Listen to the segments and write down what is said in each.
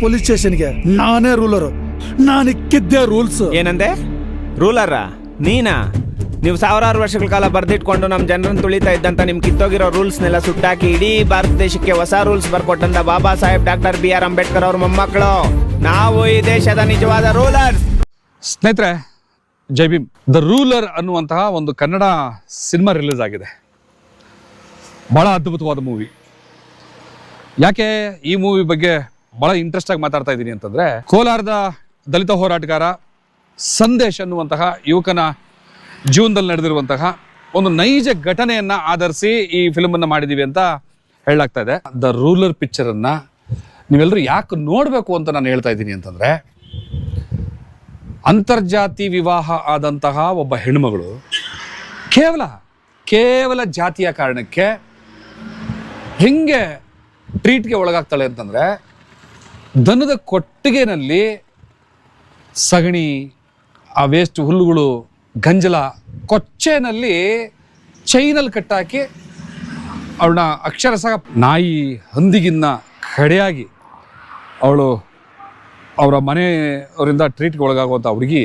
Police ಸ್ಟೇಷನ್ಗೆ. ನಾನೇ ರೂಲರು. ನಾನು ಇಕ್ಕಿದ್ದೆ ರೂಲ್ಸ್. ಏನಂದೆ? ರೂಲರ? ನೀನಾ? ನೀವು ಸಾವಿರಾರು ವರ್ಷಗಳ ಕಾಲ ಬರ್ದಿಟ್ಕೊಂಡು ನಮ್ಮ ಜನರನ್ನ ತುಳಿತಾ ಇದ್ದಂತ ನಿಮ್ ಕಿತ್ತೋಗಿರೋ ರೂಲ್ಸ್ನೆಲ್ಲ ಸುಟ್ಟಾಕಿ ಇಡೀ ಭಾರತ ದೇಶಕ್ಕೆ ಹೊಸ rules ಬರ್ಕೊಟ್ಟಂತ Baba Saheb doctor B R Ambedkar ಅವ್ರ ಮೊಮ್ಮಕ್ಕಳು. ನಾವು ಈ ದೇಶದ ನಿಜವಾದ ರೂಲರ್ಸ್. ಸ್ನೇಹಿತರೆ ಜೈ ಭೀಮ್. ದ ರೂಲರ್ ಅನ್ನುವಂತಹ ಒಂದು ಕನ್ನಡ ಸಿನಿಮಾ ರಿಲೀಸ್ ಆಗಿದೆ. ಬಹಳ ಅದ್ಭುತವಾದ ಮೂವಿ. ಯಾಕೆ ಈ ಮೂವಿ ಬಗ್ಗೆ ಬಹಳ ಇಂಟ್ರೆಸ್ಟ್ ಆಗಿ ಮಾತಾಡ್ತಾ ಇದ್ದೀನಿ ಅಂತಂದ್ರೆ, ಕೋಲಾರದ ದಲಿತ ಹೋರಾಟಗಾರ ಸಂದೇಶ್ ಅನ್ನುವಂತಹ ಯುವಕನ ಜೀವನದಲ್ಲಿ ನಡೆದಿರುವಂತಹ ಒಂದು ನೈಜ ಘಟನೆಯನ್ನ ಆಧರಿಸಿ ಈ ಫಿಲ್ಮ್ ಅನ್ನ ಮಾಡಿದೀವಿ ಅಂತ ಹೇಳಲಾಗ್ತಾ ಇದೆ. ದ ರೂಲರ್ ಪಿಕ್ಚರ್ ಅನ್ನ ನೀವೆಲ್ಲರೂ ಯಾಕೆ ನೋಡಬೇಕು ಅಂತ ನಾನು ಹೇಳ್ತಾ ಇದ್ದೀನಿ ಅಂತಂದ್ರೆ, ಅಂತರ್ಜಾತಿ ವಿವಾಹ ಆದಂತಹ ಒಬ್ಬ ಹೆಣ್ಮಗಳು ಕೇವಲ ಕೇವಲ ಜಾತಿಯ ಕಾರಣಕ್ಕೆ ಹೆಂಗೆ ಟ್ರೀಟ್ಗೆ ಒಳಗಾಗ್ತಾಳೆ ಅಂತಂದ್ರೆ ದನದ ಕೊಟ್ಟಿಗೆನಲ್ಲಿ ಸಗಣಿ, ಆ ವೇಸ್ಟ್ ಹುಲ್ಲುಗಳು, ಗಂಜಲ, ಕೊಚ್ಚೆನಲ್ಲಿ ಚೈನಲ್ಲಿ ಕಟ್ಟಾಕಿ ಅವಳನ್ನ ಅಕ್ಷರಶಃ ನಾಯಿ ಹಂದಿಗಿನ್ನ ಕಡೆಯಾಗಿ ಅವಳು ಅವರ ಮನೆಯವರಿಂದ ಟ್ರೀಟ್ಗೆ ಒಳಗಾಗುವಂಥ ಹುಡುಗಿ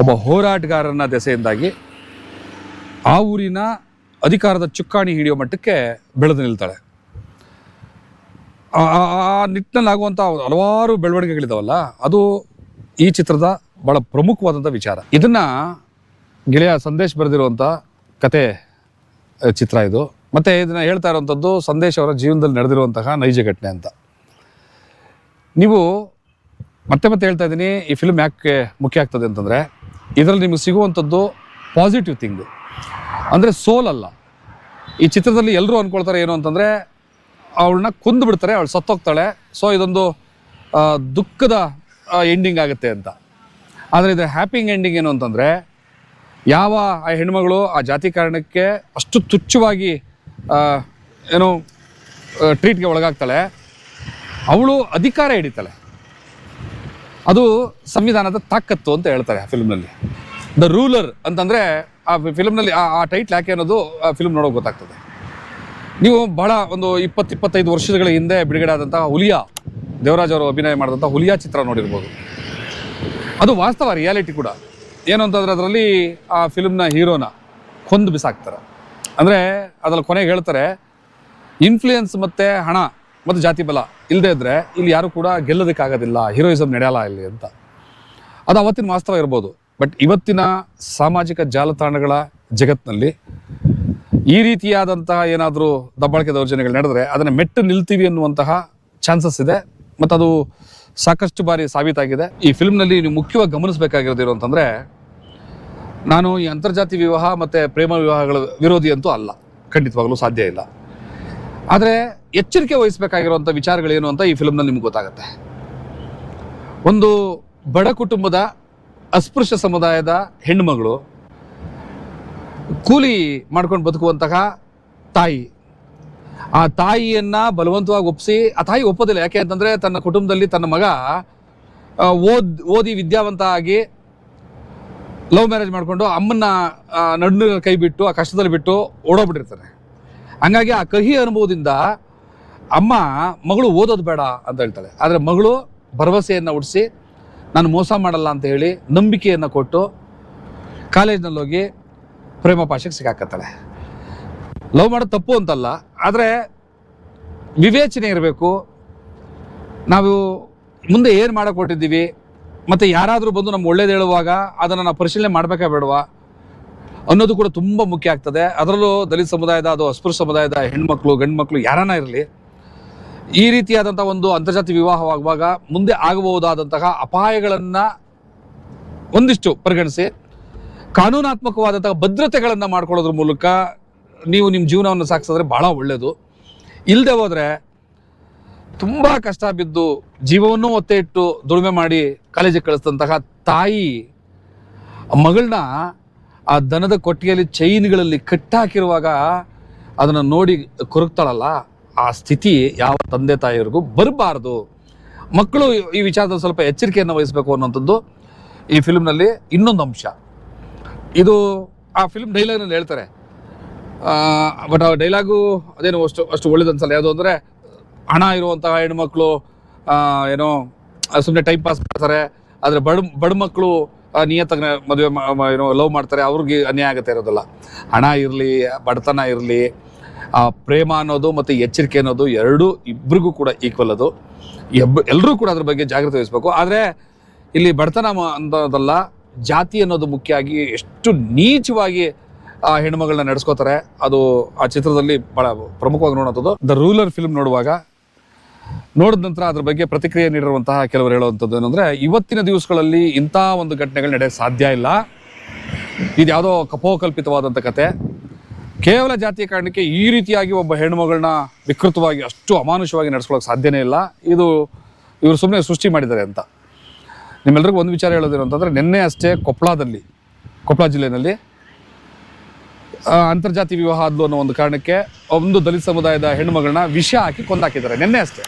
ಒಬ್ಬ ಹೋರಾಟಗಾರನ ದೆಸೆಯಿಂದಾಗಿ ಆ ಊರಿನ ಅಧಿಕಾರದ ಚುಕ್ಕಾಣಿ ಹಿಡಿಯೋ ಮಟ್ಟಕ್ಕೆ ಬೆಳೆದು ನಿಲ್ತಾಳೆ. ಆ- ನಿಟ್ಟಿನಲ್ಲಿ ಆಗುವಂಥ ಹಲವಾರು ಬೆಳವಣಿಗೆಗಳಿದಾವಲ್ಲ, ಅದು ಈ ಚಿತ್ರದ ಬಹಳ ಪ್ರಮುಖವಾದಂಥ ವಿಚಾರ. ಇದನ್ನ ಗೆಳೆಯ ಸಂದೇಶ್ ಬರೆದಿರುವಂಥ ಕತೆ ಚಿತ್ರ ಇದು. ಮತ್ತೆ ಇದನ್ನ ಹೇಳ್ತಾ ಇರುವಂಥದ್ದು ಸಂದೇಶ್ ಅವರ ಜೀವನದಲ್ಲಿ ನಡೆದಿರುವಂತಹ ನೈಜ ಘಟನೆ ಅಂತ. ನೀವು ಮತ್ತೆ ಮತ್ತೆ ಹೇಳ್ತಾ ಇದ್ದೀನಿ, ಈ ಫಿಲ್ಮ್ ಯಾಕೆ ಮುಖ್ಯ ಆಗ್ತದೆ ಅಂತಂದರೆ, ಇದರಲ್ಲಿ ನಿಮಗೆ ಸಿಗುವಂಥದ್ದು ಪಾಸಿಟಿವ್ ಥಿಂಗು ಅಂದರೆ ಸೋಲ್ ಅಲ್ಲ ಈ ಚಿತ್ರದಲ್ಲಿ ಎಲ್ಲರೂ ಅಂದ್ಕೊಳ್ತಾರೆ ಏನು ಅಂತಂದರೆ ಅವಳನ್ನ ಕೊಂದು ಬಿಡ್ತಾರೆ, ಅವಳು ಸತ್ತೋಗ್ತಾಳೆ. ಸೊ ಇದೊಂದು ದುಃಖದ ಎಂಡಿಂಗ್ ಆಗುತ್ತೆ ಅಂತ. ಆದರೆ ಇದರ ಹ್ಯಾಪಿಂಗ್ ಎಂಡಿಂಗ್ ಏನು ಅಂತಂದರೆ, ಯಾವ ಆ ಹೆಣ್ಮಗಳು ಆ ಜಾತಿ ಕಾರಣಕ್ಕೆ ಅಷ್ಟು ತುಚ್ಛವಾಗಿ ಏನು ಟ್ರೀಟ್ಗೆ ಒಳಗಾಗ್ತಾಳೆ, ಅವಳು ಅಧಿಕಾರ ಹಿಡಿತಾಳೆ. ಅದು ಸಂವಿಧಾನದ ತಾಕತ್ತು ಅಂತ ಹೇಳ್ತಾರೆ ಆ ಫಿಲ್ಮ್ನಲ್ಲಿ. ದ ರೂಲರ್ ಅಂತಂದರೆ, ಆ ಫಿಲ್ಮ್ನಲ್ಲಿ ಆ ಟೈಟ್ಲ್ ಯಾಕೆ ಅನ್ನೋದು ಆ ಫಿಲ್ಮ್ ನೋಡೋಕೆ ಗೊತ್ತಾಗ್ತದೆ. ನೀವು ಬಹಳ ಒಂದು ಇಪ್ಪತ್ತು, ಇಪ್ಪತ್ತೈದು ವರ್ಷಗಳ ಹಿಂದೆ ಬಿಡುಗಡೆ ಆದಂತಹ ಹುಲಿಯಾ, ದೇವರಾಜ್ ಅವರು ಅಭಿನಯ ಮಾಡಿದಂಥ ಹುಲಿಯಾ ಚಿತ್ರ ನೋಡಿರ್ಬೋದು. ಅದು ವಾಸ್ತವ ರಿಯಾಲಿಟಿ ಕೂಡ. ಏನು ಅಂತಂದ್ರೆ ಅದರಲ್ಲಿ ಆ ಫಿಲ್ಮ್ನ ಹೀರೋನ ಕೊಂದು ಬಿಸಾಕ್ತಾರೆ. ಅಂದರೆ ಅದ್ರಲ್ಲಿ ಕೊನೆಗೆ ಹೇಳ್ತಾರೆ ಇನ್ಫ್ಲೂಯೆನ್ಸ್ ಮತ್ತು ಹಣ ಮತ್ತು ಜಾತಿ ಬಲ ಇಲ್ಲದೇ ಇದ್ದರೆ ಇಲ್ಲಿ ಯಾರು ಕೂಡ ಗೆಲ್ಲೋದಕ್ಕಾಗೋದಿಲ್ಲ ಹೀರೋಯಿಸಮ್ ನಡೆಯಲ್ಲ ಇಲ್ಲಿ ಅಂತ. ಅದು ಅವತ್ತಿನ ವಾಸ್ತವ ಇರ್ಬೋದು. ಬಟ್ ಇವತ್ತಿನ ಸಾಮಾಜಿಕ ಜಾಲತಾಣಗಳ ಜಗತ್ತಿನಲ್ಲಿ ಈ ರೀತಿಯಾದಂತಹ ಏನಾದರೂ ದಬ್ಬಾಳಿಕೆ ದೌರ್ಜನ್ಯಗಳು ನಡೆದರೆ ಅದನ್ನು ಮೆಟ್ಟು ನಿಲ್ತೀವಿ ಅನ್ನುವಂತಹ ಚಾನ್ಸಸ್ ಇದೆ. ಮತ್ತು ಅದು ಸಾಕಷ್ಟು ಬಾರಿ ಸಾಬೀತಾಗಿದೆ. ಈ ಫಿಲ್ಮ್ನಲ್ಲಿ ನೀವು ಮುಖ್ಯವಾಗಿ ಗಮನಿಸಬೇಕಾಗಿರೋದಿರೋ ಅಂತಂದರೆ, ನಾನು ಈ ಅಂತರ್ಜಾತಿ ವಿವಾಹ ಮತ್ತು ಪ್ರೇಮ ವಿವಾಹಗಳ ವಿರೋಧಿ ಅಂತೂ ಅಲ್ಲ. ಖಂಡಿತವಾಗಲೂ ಸಾಧ್ಯ ಇಲ್ಲ. ಆದರೆ ಎಚ್ಚರಿಕೆ ವಹಿಸಬೇಕಾಗಿರುವಂಥ ವಿಚಾರಗಳೇನು ಅಂತ ಈ ಫಿಲ್ಮ್ನಲ್ಲಿ ನಿಮ್ಗೆ ಗೊತ್ತಾಗುತ್ತೆ. ಒಂದು ಬಡ ಕುಟುಂಬದ ಅಸ್ಪೃಶ್ಯ ಸಮುದಾಯದ ಹೆಣ್ಣುಮಗಳು ಕೂಲಿ ಮಾಡ್ಕೊಂಡು ಬದುಕುವಂತಹ ತಾಯಿ. ಆ ತಾಯಿಯನ್ನ ಬಲವಂತವಾಗಿ ಒಪ್ಪಿಸಿ ಆ ತಾಯಿ ಒಪ್ಪೋದಿಲ್ಲ. ಯಾಕೆ ಅಂತಂದ್ರೆ ತನ್ನ ಕುಟುಂಬದಲ್ಲಿ ತನ್ನ ಮಗ ಓದ್, ಓದಿ ವಿದ್ಯಾವಂತ ಆಗಿ ಲವ್ ಮ್ಯಾರೇಜ್ ಮಾಡಿಕೊಂಡು ಅಮ್ಮನ್ನ ನಡ್ನ ನಡು ಕೈ ಬಿಟ್ಟು, ಆ ಕಷ್ಟದಲ್ಲಿ ಬಿಟ್ಟು ಓಡೋಗ್ಬಿಟ್ಟಿರ್ತಾನೆ. ಹಂಗಾಗಿ ಆ ಕಹಿ ಅನುಭವದಿಂದ ಅಮ್ಮ, ಮಗಳು ಓದೋದು ಬೇಡ ಅಂತ ಹೇಳ್ತಾಳೆ. ಆದರೆ ಮಗಳು ಭರವಸೆಯನ್ನು ಉಡಿಸಿ, ನಾನು ಮೋಸ ಮಾಡಲ್ಲ ಅಂತ ಹೇಳಿ ನಂಬಿಕೆಯನ್ನು ಕೊಟ್ಟು ಕಾಲೇಜ್ನಲ್ಲಿ ಹೋಗಿ ಪ್ರೇಮ ಪಾಶಕ್ಕೆ ಸಿಕ್ಕಾಕತ್ತಾಳೆ ಲವ್ ಮಾಡೋದು ತಪ್ಪು ಅಂತಲ್ಲ, ಆದರೆ ವಿವೇಚನೆ ಇರಬೇಕು. ನಾವು ಮುಂದೆ ಏನು ಮಾಡಕ್ಕೆ ಕೊಟ್ಟಿದ್ದೀವಿ ಮತ್ತು ಯಾರಾದರೂ ಬಂದು ನಮ್ಮ ಒಳ್ಳೇದು ಹೇಳುವಾಗ ಅದನ್ನು ನಾವು ಪರಿಶೀಲನೆ ಮಾಡಬೇಕಾ ಬೇಡವಾ? ಅನ್ನೋದು ಕೂಡ ತುಂಬ ಮುಖ್ಯ ಆಗ್ತದೆ. ಅದರಲ್ಲೂ ದಲಿತ ಸಮುದಾಯದ, ಅದು ಅಸ್ಪೃಶ್ಯ ಸಮುದಾಯದ ಹೆಣ್ಮಕ್ಳು ಗಂಡು ಮಕ್ಕಳು ಯಾರನ್ನ ಇರಲಿ, ಈ ರೀತಿಯಾದಂಥ ಒಂದು ಅಂತರ್ಜಾತಿ ವಿವಾಹವಾಗುವಾಗ ಮುಂದೆ ಆಗಬಹುದಾದಂತಹ ಅಪಾಯಗಳನ್ನು ಒಂದಿಷ್ಟು ಪರಿಗಣಿಸಿ ಕಾನೂನಾತ್ಮಕವಾದಂತಹ ಭದ್ರತೆಗಳನ್ನು ಮಾಡ್ಕೊಳ್ಳೋದ್ರ ಮೂಲಕ ನೀವು ನಿಮ್ಮ ಜೀವನವನ್ನು ಸಾಗಿಸಿದ್ರೆ ಬಹಳ ಒಳ್ಳೆಯದು ಇಲ್ಲದೆ ಹೋದರೆ ತುಂಬ ಕಷ್ಟ ಬಿದ್ದು ಜೀವವನ್ನು ಒತ್ತೆ ಇಟ್ಟು ದುಡಿಮೆ ಮಾಡಿ ಕಾಲೇಜಿಗೆ ಕಳಿಸಿದಂತಹ ತಾಯಿ, ಮಗಳನ್ನ ಆ ದನದ ಕೊಟ್ಟಿಗೆಯಲ್ಲಿ ಚೈನ್ಗಳಲ್ಲಿ ಕಟ್ಟಾಕಿರುವಾಗ ಅದನ್ನು ನೋಡಿ ಕೊರಗ್ತಾಳಲ್ಲ ಆ ಸ್ಥಿತಿ ಯಾವ ತಂದೆ ತಾಯಿಯವ್ರಿಗೂ ಬರಬಾರ್ದು. ಮಕ್ಕಳು ಈ ವಿಚಾರದಲ್ಲಿ ಸ್ವಲ್ಪ ಎಚ್ಚರಿಕೆಯನ್ನು ವಹಿಸಬೇಕು ಅನ್ನೋಂಥದ್ದು ಈ ಫಿಲ್ಮ್ನಲ್ಲಿ ಇನ್ನೊಂದು ಅಂಶ. ಇದು ಆ ಫಿಲ್ಮ್ ಡೈಲಾಗ್ನಲ್ಲಿ ಹೇಳ್ತಾರೆ. ಬಟ್ ಆ ಡೈಲಾಗು ಅದೇನು ಅಷ್ಟು ಅಷ್ಟು ಒಳ್ಳೇದು ಅನ್ಸಲ್ಲ. ಯಾವುದು ಅಂದರೆ, ಹಣ ಇರುವಂತಹ ಹೆಣ್ಮಕ್ಳು ಏನೋ ಸುಮ್ಮನೆ ಟೈಮ್ ಪಾಸ್ ಮಾಡ್ತಾರೆ. ಆದರೆ ಬಡ ಬಡ ಮಕ್ಕಳು ನಿಯತ್ತಾಗ ಮದುವೆ ಏನೋ ಲವ್ ಮಾಡ್ತಾರೆ. ಅವ್ರಿಗೆ ಅನ್ಯಾಯ ಆಗುತ್ತೆ ಇರೋದಿಲ್ಲ. ಹಣ ಇರಲಿ, ಬಡತನ ಇರಲಿ ಪ್ರೇಮ ಅನ್ನೋದು ಮತ್ತು ಎಚ್ಚರಿಕೆ ಅನ್ನೋದು ಎರಡೂ ಇಬ್ಬರಿಗೂ ಕೂಡ ಈಕ್ವಲ್ ಅದು. ಎಬ್ ಎಲ್ಲರೂ ಕೂಡ ಅದ್ರ ಬಗ್ಗೆ ಜಾಗೃತಿ ವಹಿಸ್ಬೇಕು. ಆದರೆ, ಇಲ್ಲಿ ಬಡತನ ಅಂತದಲ್ಲ ಜಾತಿ ಅನ್ನೋದು ಮುಖ್ಯ ಆಗಿ ಎಷ್ಟು ನೀಚವಾಗಿ ಆ ಹೆಣ್ಮಗಳನ್ನ ನಡೆಸ್ಕೋತಾರೆ, ಅದು ಆ ಚಿತ್ರದಲ್ಲಿ ಬಹಳ ಪ್ರಮುಖವಾಗಿ ನೋಡುವಂಥದ್ದು ದ ರೂಲರ್ ಫಿಲ್ಮ್ ನೋಡುವಾಗ, ನೋಡಿದ ನಂತರ ಅದ್ರ ಬಗ್ಗೆ ಪ್ರತಿಕ್ರಿಯೆ ನೀಡಿರುವಂತಹ ಕೆಲವರು ಹೇಳುವಂಥದ್ದು ಏನಂದ್ರೆ, ಇವತ್ತಿನ ದಿವಸಗಳಲ್ಲಿ ಇಂಥ ಒಂದು ಘಟನೆಗಳು ನಡೆಯಕ್ಕೆ ಸಾಧ್ಯ ಇಲ್ಲ. ಇದು ಯಾವುದೋ ಕಪೋಕಲ್ಪಿತವಾದಂಥ ಕತೆ. ಕೇವಲ ಜಾತಿಯ ಕಾರಣಕ್ಕೆ ಈ ರೀತಿಯಾಗಿ ಒಬ್ಬ ಹೆಣ್ಮಗಳನ್ನ ವಿಕೃತವಾಗಿ ಅಷ್ಟು ಅಮಾನುಷವಾಗಿ ನಡೆಸ್ಕೊಳ್ಳೋಕೆ ಸಾಧ್ಯನೇ ಇಲ್ಲ. ಇದು ಇವರು ಸುಮ್ಮನೆ ಸೃಷ್ಟಿ ಮಾಡಿದ್ದಾರೆ ಅಂತ. ನಿಮ್ಮೆಲ್ಲರಿಗೂ ಒಂದು ವಿಚಾರ ಹೇಳೋದೇನು ಅಂತಂದರೆ, ನಿನ್ನೆ ಅಷ್ಟೇ ಕೊಪ್ಪಳದಲ್ಲಿ ಕೊಪ್ಪಳ ಜಿಲ್ಲೆಯಲ್ಲಿ ಅಂತರ್ಜಾತಿ ವಿವಾಹ ಆದ್ಲು ಅನ್ನೋ ಒಂದು ಕಾರಣಕ್ಕೆ ಒಂದು ದಲಿತ ಸಮುದಾಯದ ಹೆಣ್ಣುಮಗಳನ್ನ ವಿಷ ಹಾಕಿ ಕೊಂದಾಕಿದ್ದಾರೆ, ನಿನ್ನೆ ಅಷ್ಟೇ.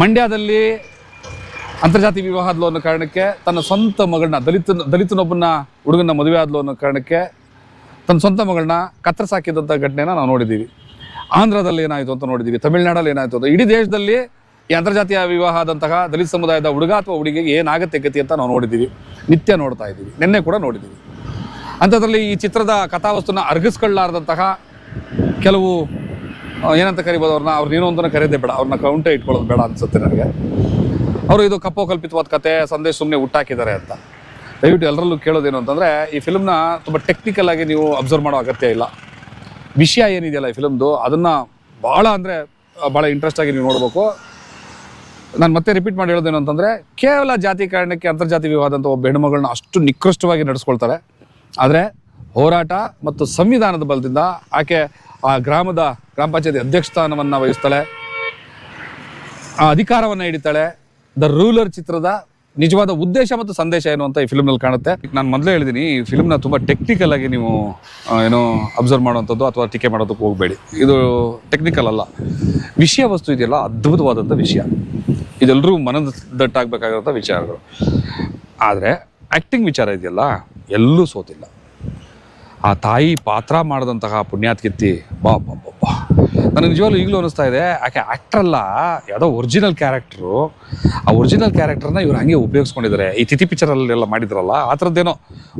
ಮಂಡ್ಯದಲ್ಲಿ ಅಂತರ್ಜಾತಿ ವಿವಾಹ ಆದ್ಲು ಅನ್ನೋ ಕಾರಣಕ್ಕೆ ತನ್ನ ಸ್ವಂತ ಮಗಳನ್ನ, ದಲಿತ ದಲಿತನೊಬ್ಬನ ಹುಡುಗನ ಮದುವೆ ಆದ್ಲು ಅನ್ನೋ ಕಾರಣಕ್ಕೆ ತನ್ನ ಸ್ವಂತ ಮಗಳನ್ನ ಕತ್ತರಿಸಾಕಿದ್ದಂಥ ಘಟನೆನ ನಾವು ನೋಡಿದ್ದೀವಿ. ಆಂಧ್ರದಲ್ಲಿ ಏನಾಯಿತು ಅಂತ ನೋಡಿದ್ದೀವಿ, ತಮಿಳುನಾಡಲ್ಲಿ ಏನಾಯಿತು ಅಂತ. ಇಡೀ ದೇಶದಲ್ಲಿ ಈ ಅಂತರ್ಜಾತೀಯ ವಿವಾಹ ಆದಂತಹ ದಲಿತ ಸಮುದಾಯದ ಹುಡುಗ ಅಥವಾ ಹುಡುಗಿಗೆ ಏನಾಗತ್ತೆ ಗತಿ ಅಂತ ನಾವು ನೋಡಿದ್ದೀವಿ, ನಿತ್ಯ ನೋಡ್ತಾ ಇದ್ದೀವಿ, ನಿನ್ನೆ ಕೂಡ ನೋಡಿದ್ದೀವಿ. ಅಂಥದ್ರಲ್ಲಿ ಈ ಚಿತ್ರದ ಕಥಾವಸ್ತುನ ಅರ್ಗಿಸ್ಕೊಳ್ಳಾರ್ದಂತಹ ಕೆಲವು ಏನಂತ ಕರಿಬೋದು ಅವ್ರನ್ನ ಅವ್ರನ್ನ ಏನೋ ಒಂದನ್ನು ಕರೆಯೋದೇ ಬೇಡ, ಅವ್ರನ್ನ ಕೌಂಟೇ ಇಟ್ಕೊಳ್ಳೋದು ಬೇಡ ಅನ್ಸುತ್ತೆ ನನಗೆ. ಅವರು ಇದು ಕಪೋಕಲ್ಪಿತವಾದ ಕತೆ ಸಂದೇಶ ಸುಮ್ಮನೆ ಹುಟ್ಟಾಕಿದ್ದಾರೆ ಅಂತ. ದಯವಿಟ್ಟು ಎಲ್ಲರಲ್ಲೂ ಕೇಳೋದೇನು ಅಂತಂದರೆ, ಈ ಫಿಲ್ಮ್ನ ತುಂಬ ಟೆಕ್ನಿಕಲ್ ಆಗಿ ನೀವು ಅಬ್ಸರ್ವ್ ಮಾಡೋ ಅಗತ್ಯ ಇಲ್ಲ. ವಿಷಯ ಏನಿದೆಯಲ್ಲ ಈ ಫಿಲ್ಮ್ದು ಅದನ್ನು ಭಾಳ ಅಂದರೆ ಭಾಳ ಇಂಟ್ರೆಸ್ಟ್ ಆಗಿ ನೀವು ನೋಡಬೇಕು. ನಾನು ಮತ್ತೆ ರಿಪೀಟ್ ಮಾಡಿ ಹೇಳೋದೇನು ಅಂತಂದರೆ ಕೇವಲ ಜಾತಿ ಕಾರಣಕ್ಕೆ ಅಂತರ್ಜಾತಿ ವಿವಾದಂಥ ಒಬ್ಬ ಹೆಣ್ಮಗಳನ್ನ ಅಷ್ಟು ನಿಕೃಷ್ಟವಾಗಿ ನಡೆಸ್ಕೊಳ್ತಾರೆ. ಆದರೆ ಹೋರಾಟ ಮತ್ತು ಸಂವಿಧಾನದ ಬಲದಿಂದ ಆಕೆ ಆ ಗ್ರಾಮದ, ಗ್ರಾಮ ಪಂಚಾಯತಿ ಅಧ್ಯಕ್ಷ ಸ್ಥಾನವನ್ನು ವಹಿಸ್ತಾಳೆ. ಆ ಅಧಿಕಾರವನ್ನು ಹಿಡಿತಾಳೆ. ದ ರೂಲರ್ ಚಿತ್ರದ ನಿಜವಾದ ಉದ್ದೇಶ ಮತ್ತು ಸಂದೇಶ ಏನು ಅಂತ ಈ ಫಿಲ್ಮ್ನಲ್ಲಿ ಕಾಣುತ್ತೆ. ನಾನು ಮೊದಲೇ ಹೇಳಿದ್ದೀನಿ ಈ ಫಿಲ್ಮ್ನ ತುಂಬ ಟೆಕ್ನಿಕಲ್ ಆಗಿ ನೀವು ಏನೋ ಅಬ್ಸರ್ವ್ ಮಾಡುವಂಥದ್ದು ಅಥವಾ ಟೀಕೆ ಮಾಡೋದಕ್ಕೆ ಹೋಗಬೇಡಿ. ಇದು ಟೆಕ್ನಿಕಲ್ ಅಲ್ಲ. ವಿಷಯ ವಸ್ತು ಇದೆಯಲ್ಲ ಅದ್ಭುತವಾದಂಥ ವಿಷಯ. ಇದೆಲ್ಲರೂ ಮನದ ದಟ್ಟಾಗಬೇಕಾಗಿರೋಂಥ ವಿಚಾರಗಳು. ಆದರೆ ಆ್ಯಕ್ಟಿಂಗ್ ವಿಚಾರ ಇದೆಯಲ್ಲ, ಎಲ್ಲೂ ಸೋತಿಲ್ಲ. ಆ ತಾಯಿ ಪಾತ್ರ ಮಾಡಿದಂತಹ ಪುಣ್ಯಾತ್ಕಿತ್ತಿ ಬಾ ಬಾ ಬಾ ಬಾ. ನನಗೆ ನಿಜವಾಗ್ಲೂ ಈಗಲೂ ಅನಿಸ್ತಾ ಇದೆ ಆಕೆ ಆ್ಯಕ್ಟ್ರಲ್ಲ ಯಾವುದೋ ಒರಿಜಿನಲ್ ಕ್ಯಾರೆಕ್ಟ್ರು ಆ ಒರಿಜಿನಲ್ ಕ್ಯಾರೆಕ್ಟರ್ನ ಇವ್ರು ಹಂಗೆ ಉಪಯೋಗಿಸ್ಕೊಂಡಿದ್ದಾರೆ. ಈ ತಿಥಿ ಪಿಕ್ಚರಲ್ಲೆಲ್ಲ ಮಾಡಿದ್ರಲ್ಲ, ಆ ಥರದ್ದೇನೋ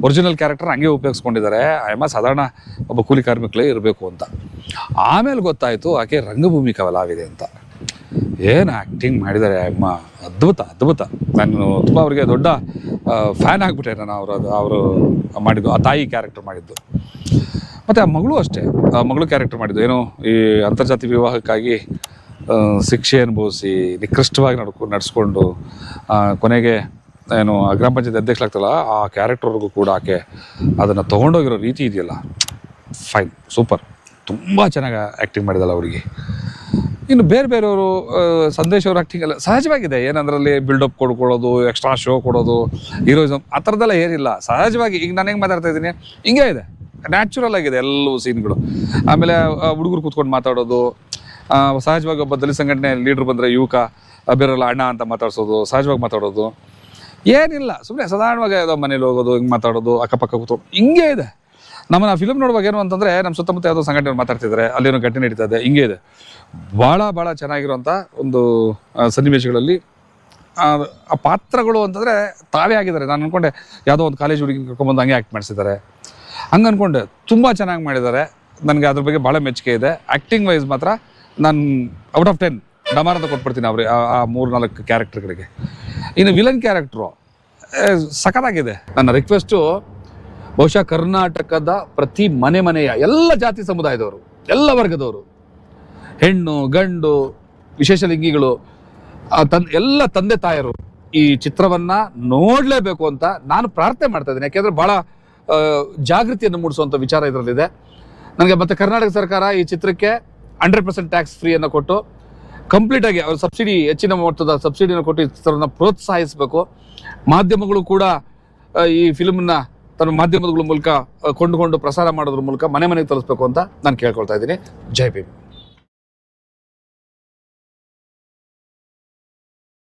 ಒರಿಜಿನಲ್ ಕ್ಯಾರೆಕ್ಟರ್ ಹಂಗೆ ಉಪಯೋಗಿಸ್ಕೊಂಡಿದ್ದಾರೆ. ಆಯಮ್ಮ ಸಾಧಾರಣ ಒಬ್ಬ ಕೂಲಿ ಕಾರ್ಮಿಕಲೇ ಇರಬೇಕು ಅಂತ. ಆಮೇಲೆ ಗೊತ್ತಾಯಿತು, ಆಕೆ ರಂಗಭೂಮಿ ಕವಲಾವಿದೆ ಅಂತ. ಏನು ಆ್ಯಕ್ಟಿಂಗ್ ಮಾಡಿದ್ದಾರೆ ಅಮ್ಮ. ಅದ್ಭುತ ಅದ್ಭುತ. ನಾನು ತುಂಬ ಅವರಿಗೆ ದೊಡ್ಡ ಫ್ಯಾನ್ ಆಗಿಬಿಟ್ಟೆ ನಾನು ಅವರು ಅದು, ಅವರು ಮಾಡಿದ್ದು, ಆ ತಾಯಿ ಕ್ಯಾರೆಕ್ಟರ್ ಮಾಡಿದ್ದು. ಮತ್ತು ಆ ಮಗಳು ಅಷ್ಟೇ, ಆ ಮಗಳು ಕ್ಯಾರೆಕ್ಟರ್ ಮಾಡಿದ್ದು. ಏನು ಈ ಅಂತರ್ಜಾತಿ ವಿವಾಹಕ್ಕಾಗಿ ಶಿಕ್ಷೆ ಅನುಭವಿಸಿ, ನಿಕೃಷ್ಟವಾಗಿ ನಡ್ಕೊ, ನಡೆಸ್ಕೊಂಡು ಕೊನೆಗೆ ಏನು ಗ್ರಾಮ ಪಂಚಾಯತ್ ಅಧ್ಯಕ್ಷರಾಗ್ತಲ್ಲ ಆ ಕ್ಯಾರೆಕ್ಟರ್ವರೆಗೂ ಕೂಡ ಆಕೆ ಅದನ್ನು ತೊಗೊಂಡೋಗಿರೋ ರೀತಿ ಇದೆಯಲ್ಲ. ಫೈನ್ ಸೂಪರ್ ತುಂಬ ಚೆನ್ನಾಗಿ ಆ್ಯಕ್ಟಿಂಗ್ ಮಾಡಿದಲ್ಲ ಅವರಿಗೆ. ಇನ್ನು ಬೇರೆ ಬೇರೆಯವರು ಸಂದೇಶ್ ಅವ್ರ ಆ್ಯಕ್ಟಿಂಗ್ ಎಲ್ಲ ಸಹಜವಾಗಿದೆ. ಏನಂದ್ರಲ್ಲಿ ಬಿಲ್ಡಪ್ ಕೊಡ್ಕೊಳ್ಳೋದು ಎಕ್ಸ್ಟ್ರಾ ಶೋ ಕೊಡೋದು ಹೀರೋಯಿಸಮ್ ಆ ಥರದ್ದೆಲ್ಲ ಏನಿಲ್ಲ. ಸಹಜವಾಗಿ ಈಗ ನಾನು ಹೆಂಗೆ ಮಾತಾಡ್ತಾ ಇದ್ದೀನಿ, ಹಿಂಗೆ ಇದೆ. ನ್ಯಾಚುರಲ್ ಆಗಿದೆ ಎಲ್ಲವೂ ಸೀನ್ಗಳು ಆಮೇಲೆ ಹುಡುಗರು ಕೂತ್ಕೊಂಡು ಮಾತಾಡೋದು ಸಹಜವಾಗಿ ಒಬ್ಬ ದಲಿತ ಸಂಘಟನೆ ಲೀಡ್ರ್ ಬಂದರೆ ಯುವಕ ಬೇರೆಲ್ಲ ಅಣ್ಣ ಅಂತ ಮಾತಾಡ್ಸೋದು, ಸಹಜವಾಗಿ ಮಾತಾಡೋದು. ಏನಿಲ್ಲ ಸುಮ್ಮನೆ ಸಾಧಾರಣವಾಗಿ ಯಾವುದೋ ಮನೇಲಿ ಹೋಗೋದು, ಹಿಂಗೆ ಮಾತಾಡೋದು, ಅಕ್ಕಪಕ್ಕ ಕೂತ್ಕೊಂಡು, ಹಿಂಗೆ ಇದೆ. ನಮ್ಮನ್ನ ಫಿಲ್ಮ್ ನೋಡುವಾಗ ಏನು ಅಂತಂದರೆ ನಮ್ಮ ಸುತ್ತಮುತ್ತ ಯಾವುದೋ ಸಂಘಟನೆ ಮಾತಾಡ್ತಿದ್ದಾರೆ ಅಲ್ಲೇನೋ ಘಟನೆ ನಡೀತಾ ಇದೆ, ಹಿಂಗೆ ಇದೆ. ಭಾಳ ಭಾಳ ಚೆನ್ನಾಗಿರುವಂಥ ಒಂದು ಸನ್ನಿವೇಶಗಳಲ್ಲಿ ಆ ಪಾತ್ರಗಳು ಅಂತಂದರೆ ತಾವೇ ಆಗಿದ್ದಾರೆ. ನಾನು ಅನ್ಕೊಂಡೆ ಯಾವುದೋ ಒಂದು ಕಾಲೇಜ್ ಹುಡುಗಿ ಕರ್ಕೊಂಬಂದು ಹಂಗೆ ಆ್ಯಕ್ಟ್ ಮಾಡಿಸಿದ್ದಾರೆ. ಹಂಗೆ ಅನ್ಕೊಂಡೆ, ತುಂಬ ಚೆನ್ನಾಗಿ ಮಾಡಿದ್ದಾರೆ. ನನಗೆ ಅದ್ರ ಬಗ್ಗೆ ಭಾಳ ಮೆಚ್ಚುಗೆ ಇದೆ. ಆ್ಯಕ್ಟಿಂಗ್ ವೈಸ್ ಮಾತ್ರ ನಾನು ಔಟ್ ಆಫ್ ಟೆನ್ ಡಮಾರ್ ಅಂತ ಕೊಟ್ಬಿಡ್ತೀನಿ ಅವ್ರಿಗೆ ಆ ಮೂರು ನಾಲ್ಕು ಕ್ಯಾರೆಕ್ಟರ್ಗಳಿಗೆ ಇನ್ನು ವಿಲನ್ ಕ್ಯಾರೆಕ್ಟ್ರು ಸಖತ್ತಾಗಿದೆ. ನನ್ನ ರಿಕ್ವೆಸ್ಟು ಬಹುಶಃ ಕರ್ನಾಟಕದ ಪ್ರತಿ ಮನೆ ಮನೆಯ ಎಲ್ಲ ಜಾತಿ ಸಮುದಾಯದವರು, ಎಲ್ಲ ವರ್ಗದವರು, ಹೆಣ್ಣು, ಗಂಡು, ವಿಶೇಷ ಲಿಂಗಿಗಳು ತನ್, ಎಲ್ಲ ತಂದೆ ತಾಯರು ಈ ಚಿತ್ರವನ್ನ ನೋಡಲೇಬೇಕು ಅಂತ ನಾನು ಪ್ರಾರ್ಥನೆ ಮಾಡ್ತಾ ಇದ್ದೀನಿ. ಯಾಕೆಂದ್ರೆ ಬಹಳ ಜಾಗೃತಿಯನ್ನು ಮೂಡಿಸುವಂಥ ವಿಚಾರ ಇದರಲ್ಲಿದೆ. ನನಗೆ ಮತ್ತೆ ಕರ್ನಾಟಕ ಸರ್ಕಾರ ಈ ಚಿತ್ರಕ್ಕೆ ಹಂಡ್ರೆಡ್ ಪರ್ಸೆಂಟ್ ಟ್ಯಾಕ್ಸ್ ಫ್ರೀಯನ್ನು ಕೊಟ್ಟು ಕಂಪ್ಲೀಟ್ ಆಗಿ ಅವ್ರ ಸಬ್ಸಿಡಿ ಹೆಚ್ಚಿನ ಮೊತ್ತದ ಸಬ್ಸಿಡಿಯನ್ನು ಕೊಟ್ಟು ಈ ಚಿತ್ರವನ್ನು ಪ್ರೋತ್ಸಾಹಿಸಬೇಕು. ಮಾಧ್ಯಮಗಳು ಕೂಡ ಈ ಫಿಲ್ಮ್ನ ತನ್ನ ಮಾಧ್ಯಮಗಳ ಮೂಲಕ ಕೊಂಡುಕೊಂಡು ಪ್ರಸಾರ ಮಾಡೋದ್ರ ಮೂಲಕ ಮನೆ ಮನೆಗೆ ತಲುಪಿಸ್ಬೇಕು ಅಂತ ನಾನು ಕೇಳ್ಕೊಳ್ತಾ ಇದ್ದೀನಿ. ಜೈ ಭೀಮ್.